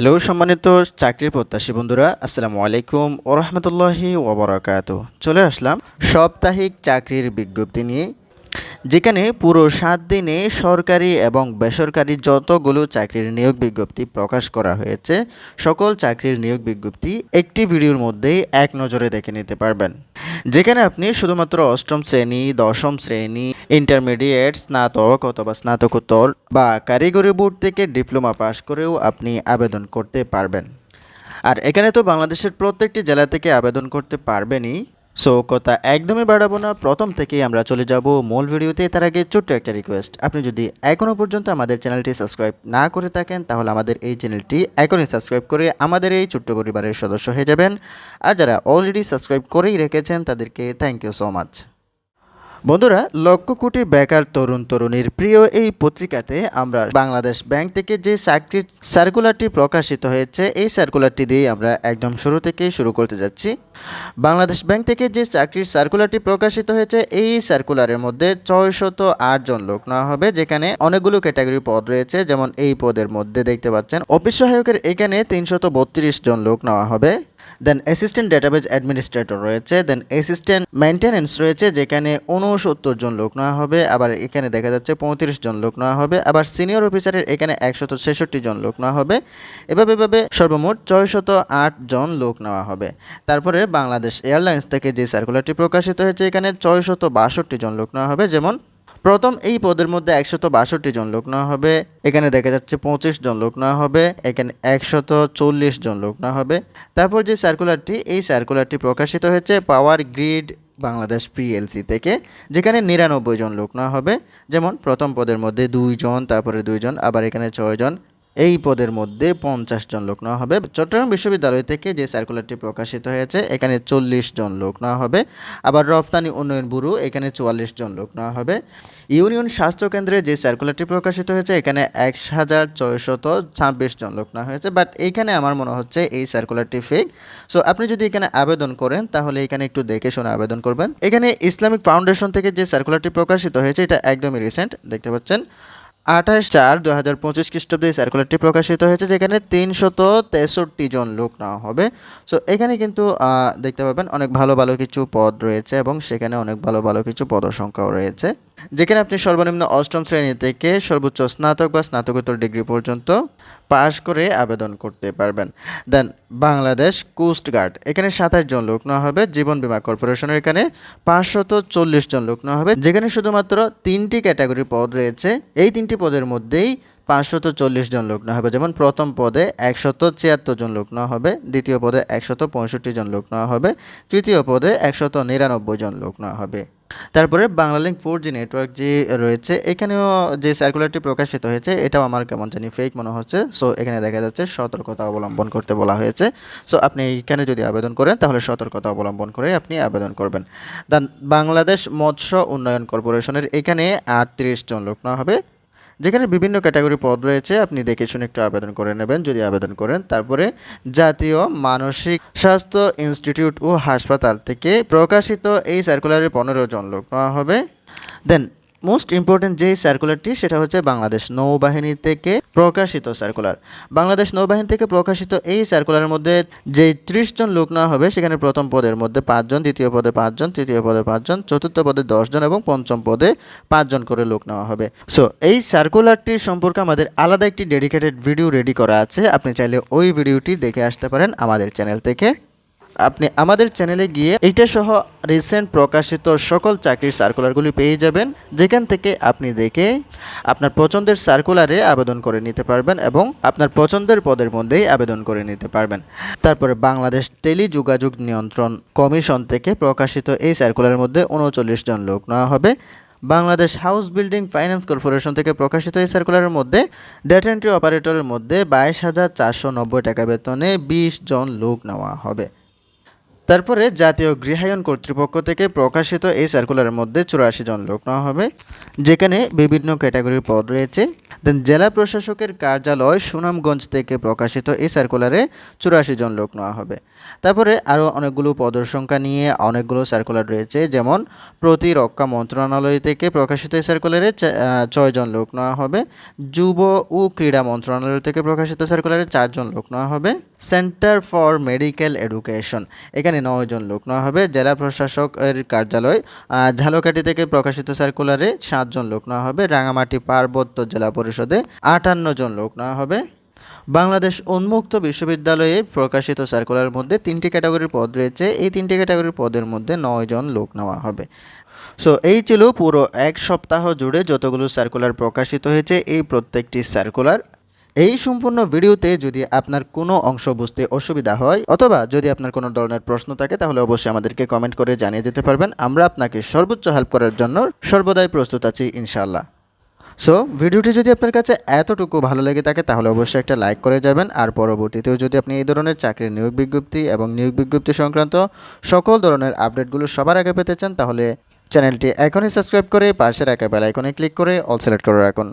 Hello, সম্মানিত চাকরির প্রত্যাশী বন্ধুরা, আসসালামু আলাইকুম ও রহমতুল্লাহি ওবরাকাত চলে আসলাম সাপ্তাহিক চাকরির বিজ্ঞপ্তি নিয়ে। যেখানে পুরো সাত দিনে সরকারি এবং বেসরকারি যতগুলো চাকরির নিয়োগ বিজ্ঞপ্তি প্রকাশ করা হয়েছে, সকল চাকরির নিয়োগ বিজ্ঞপ্তি একটি ভিডিওর মধ্যেই এক নজরে দেখে নিতে পারবেন। যেখানে আপনি শুধুমাত্র অষ্টম শ্রেণি, দশম শ্রেণি ইন্টারমিডিয়েট স্নাতক অথবা স্নাতকোত্তর বা কারিগরি বোর্ড থেকে ডিপ্লোমা পাশ করেও আপনি আবেদন করতে পারবেন। আর এখানে তো বাংলাদেশের প্রত্যেকটি জেলা থেকে আবেদন করতে পারবেনই। সো কথা একদমই বাড়াবো না। প্রথম থেকেই আমরা চলে যাব মূল ভিডিওতে। তার আগে ছোট্ট একটা রিকোয়েস্ট আপনি যদি এখনও পর্যন্ত আমাদের চ্যানেলটি সাবস্ক্রাইব না করে থাকেন, তাহলে আমাদের এই চ্যানেলটি এখনই সাবস্ক্রাইব করে আমাদের এই ছোট্ট পরিবারের সদস্য হয়ে যাবেন। আর যারা অলরেডি সাবস্ক্রাইব করেই রেখেছেন, তাদেরকে থ্যাংক ইউ সো মাচ বন্ধুরা, লক্ষ কোটি বেকার তরুণ তরুণীর প্রিয় এই পত্রিকাতে আমরা বাংলাদেশ ব্যাংক থেকে যে চাকরির সার্কুলারটি প্রকাশিত হয়েছে, এই সার্কুলারটি দিয়ে আমরা একদম শুরু থেকেই শুরু করতে যাচ্ছি। বাংলাদেশ ব্যাংক থেকে যে চাকরির সার্কুলারটি প্রকাশিত হয়েছে, এই সার্কুলারের মধ্যে ছয়শত জন লোক নেওয়া হবে, যেখানে অনেকগুলো ক্যাটাগরি পদ রয়েছে, যেমন এই পদের মধ্যে দেখতে পাচ্ছেন, অফিস সহায়কের এখানে তিনশত বত্রিশ জন লোক নেওয়া হবে। দেন অ্যাসিস্ট্যান্ট ডেটাবেজ অ্যাডমিনিস্ট্রেটর রয়েছে দেন অ্যাসিস্ট্যান্ট মেনটেন্যান্স রয়েছে, যেখানে উনসত্তর জন লোক নেওয়া হবে, আবার এখানে দেখা যাচ্ছে পঁয়ত্রিশ জন লোক নেওয়া হবে, আবার সিনিয়র অফিসারের এখানে একশত ছেষট্টি জন লোক নেওয়া হবে। এভাবে এভাবে সর্বমোট ছয়শত আট জন লোক নেওয়া হবে। তারপরে বাংলাদেশ এয়ারলাইন্স থেকে যে সার্কুলারটি প্রকাশিত হয়েছে, এখানে ছয়শত বাষট্টি জন লোক নেওয়া হবে, যেমন প্রথম এই পদের মধ্যে একশত বাষট্টি জন লোক নেওয়া হবে, এখানে দেখা যাচ্ছে পঁচিশ জন লোক নেওয়া হবে, এখানে একশত চল্লিশ জন লোক নেওয়া হবে। তারপর যে সার্কুলারটি এই সার্কুলারটি প্রকাশিত হয়েছে পাওয়ার গ্রিড বাংলাদেশ পিএলসি থেকে, যেখানে নিরানব্বই জন লোক নেওয়া হবে। যেমন প্রথম পদের মধ্যে দুইজন তারপরে দুইজন আবার এখানে ছয়জন এই পদের মধ্যে পঞ্চাশ জন লোক নেওয়া হবে। চট্টগ্রাম বিশ্ববিদ্যালয় থেকে যে সার্কুলারটি প্রকাশিত হয়েছে, এখানে চল্লিশ জন লোক নেওয়া হবে। আবার রপ্তানি উন্নয়ন ব্যুরো, এখানে চুয়াল্লিশ জন লোক নেওয়া হবে। ইউনিয়ন স্বাস্থ্য কেন্দ্রে যে সার্কুলারটি প্রকাশিত হয়েছে, এখানে এক হাজার ছয়শত ছাব্বিশ জন লোক নেওয়া হয়েছে। বাট এইখানে আমার মনে হচ্ছে এই সার্কুলারটি ফেক সো আপনি যদি এখানে আবেদন করেন, তাহলে এখানে একটু দেখে শুনে আবেদন করবেন। এখানে ইসলামিক ফাউন্ডেশন থেকে যে সার্কুলারটি প্রকাশিত হয়েছে, এটা একদমই রিসেন্ট দেখতে পাচ্ছেন। আঠাশ চার দু হাজার পঁচিশ খ্রিস্টাব্দে এই সার্কুলারটি প্রকাশিত হয়েছে, যেখানে তিনশত তেষট্টি জন লোক নেওয়া হবে। সো এখানে কিন্তু দেখতে পাবেন অনেক ভালো ভালো কিছু পদ রয়েছে এবং সেখানে অনেক ভালো ভালো কিছু পদসংখ্যাও রয়েছে। যেখানে আপনি সর্বনিম্ন অষ্টম শ্রেণি থেকে সর্বোচ্চ স্নাতক বা স্নাতকোত্তর ডিগ্রি পর্যন্ত পাশ করে আবেদন করতে পারবেন। দেন, বাংলাদেশ কোস্ট গার্ড। এখানে সাতাশ জন লোক নেওয়া হবে, জীবন বীমা কর্পোরেশনের এখানে পাঁচশত চল্লিশ জন লোক নেওয়া হবে, যেখানে শুধুমাত্র তিনটি ক্যাটাগরি পদ রয়েছে। এই তিনটি পদের মধ্যেই পাঁচশত চল্লিশ জন লোক নেওয়া হবে, যেমন প্রথম পদে একশত ছিয়াত্তর জন লোক নেওয়া হবে, দ্বিতীয় পদে একশত পঁয়ষট্টি জন লোক নেওয়া হবে, তৃতীয় পদে একশত নিরানব্বই জন লোক নেওয়া হবে। তারপরে বাংলালিংক ফোর জি নেটওয়ার্ক যে রয়েছে, এখানেও যে সার্কুলারটি প্রকাশিত হয়েছে, এটাও আমার কেমন জানি ফেক মনে হচ্ছে। সো এখানে দেখা যাচ্ছে সতর্কতা অবলম্বন করতে বলা হয়েছে। সো আপনি এখানে যদি আবেদন করেন, তাহলে সতর্কতা অবলম্বন করে আপনি আবেদন করবেন। দেন বাংলাদেশ মৎস্য উন্নয়ন কর্পোরেশনের এখানে আটত্রিশ জন লোক নেওয়া হবে। যেখানে বিভিন্ন ক্যাটাগরি পদ রয়েছে, আপনি দেখে শুনে একটু আবেদন করে নেবেন। যদি আবেদন করেন, তারপরে জাতীয় মানসিক স্বাস্থ্য ইনস্টিটিউট ও হাসপাতাল থেকে প্রকাশিত এই সার্কুলারের পনেরো জন লোক নেওয়া হবে। দেন মোস্ট ইম্পর্টেন্ট যে সার্কুলারটি সেটা হচ্ছে বাংলাদেশ নৌবাহিনী থেকে প্রকাশিত সার্কুলার বাংলাদেশ নৌবাহিনী থেকে প্রকাশিত এই সার্কুলারের মধ্যে যে ত্রিশ জন লোক নেওয়া হবে, সেখানে প্রথম পদের মধ্যে পাঁচজন, দ্বিতীয় পদে পাঁচজন, তৃতীয় পদে পাঁচজন, চতুর্থ পদে দশজন এবং পঞ্চম পদে পাঁচজন করে লোক নেওয়া হবে। সো এই সার্কুলারটি সম্পর্কে আমাদের আলাদা একটি ডেডিকেটেড ভিডিও রেডি করা আছে। আপনি চাইলে ওই ভিডিওটি দেখে আসতে পারেন আমাদের চ্যানেল থেকে। আপনি আমাদের চ্যানেলে গিয়ে এইটা সহ রিসেন্ট প্রকাশিত সকল চাকরির সার্কুলারগুলি পেয়ে যাবেন, যেখান থেকে আপনি দেখে আপনার পছন্দের সার্কুলারে আবেদন করে নিতে পারবেন এবং আপনার পছন্দের পদের মধ্যেই আবেদন করে নিতে পারবেন। তারপরে বাংলাদেশ টেলি যোগাযোগ নিয়ন্ত্রণ কমিশন থেকে প্রকাশিত এই সার্কুলারের মধ্যে উনচল্লিশ জন লোক নেওয়া হবে। Bangladesh house building finance corporation থেকে প্রকাশিত এই সার্কুলারের মধ্যে ডেটা এন্ট্রি অপারেটরের মধ্যে বাইশ হাজার চারশো নব্বই টাকা বেতনে বিশ জন লোক নেওয়া হবে। তারপরে জাতীয় গৃহায়ন কর্তৃপক্ষ থেকে প্রকাশিত এই সার্কুলারের মধ্যে চুরাশি জন লোক নেওয়া হবে, যেখানে বিভিন্ন ক্যাটাগরির পদ রয়েছে। দেন জেলা প্রশাসকের কার্যালয় সুনামগঞ্জ থেকে প্রকাশিত এই সার্কুলারে চুরাশি জন লোক নেওয়া হবে। তারপরে আরও অনেকগুলো পদের সংখ্যা নিয়ে অনেকগুলো সার্কুলার রয়েছে, যেমন প্রতিরক্ষা মন্ত্রণালয় থেকে প্রকাশিত এই সার্কুলারে ছয়জন লোক নেওয়া হবে, যুব ও ক্রীড়া মন্ত্রণালয় থেকে প্রকাশিত সার্কুলারে চারজন লোক নেওয়া হবে। সেন্টার ফর মেডিকেল এডুকেশন এখানে নয়জন লোক নেওয়া হবে জেলা প্রশাসকের কার্যালয়। ঝালকাঠি থেকে প্রকাশিত সার্কুলারে সাতজন লোক নেওয়া হবে রাঙামাটি পার্বত্য জেলা পরিষদে আটান্ন জন লোক নেওয়া হবে বাংলাদেশ উন্মুক্ত বিশ্ববিদ্যালয়ে প্রকাশিত সার্কুলারের মধ্যে তিনটি ক্যাটাগরির পদ রয়েছে। এই তিনটি ক্যাটাগরির পদের মধ্যে নয়জন লোক, নেওয়া হবে। সো এই ছিল পুরো এক সপ্তাহ জুড়ে যতগুলো সার্কুলার প্রকাশিত হয়েছে, এই প্রত্যেকটি সার্কুলার এই সম্পূর্ণ ভিডিওতে যদি আপনার কোনো অংশ বুঝতে অসুবিধা হয় অথবা যদি আপনার কোনো ধরনের প্রশ্ন থাকে, তাহলে অবশ্যই আমাদেরকে কমেন্ট করে জানিয়ে যেতে পারবেন। আমরা আপনাকে সর্বোচ্চ হেল্প করার জন্য সর্বদাই প্রস্তুত আছি, ইনশাআল্লাহ। সো ভিডিওটি যদি আপনার কাছে এতটুকু ভালো লেগে থাকে, তাহলে অবশ্যই একটা লাইক করে যাবেন। আর পরবর্তীতেও যদি আপনি এই ধরনের চাকরির নিয়োগ বিজ্ঞপ্তি এবং নিয়োগ বিজ্ঞপ্তি সংক্রান্ত সকল ধরনের আপডেটগুলো সবার আগে পেতে চান, তাহলে চ্যানেলটি এখনই সাবস্ক্রাইব করে পাশের একা বেল আইকনে ক্লিক করে অল সিলেক্ট করে রাখুন।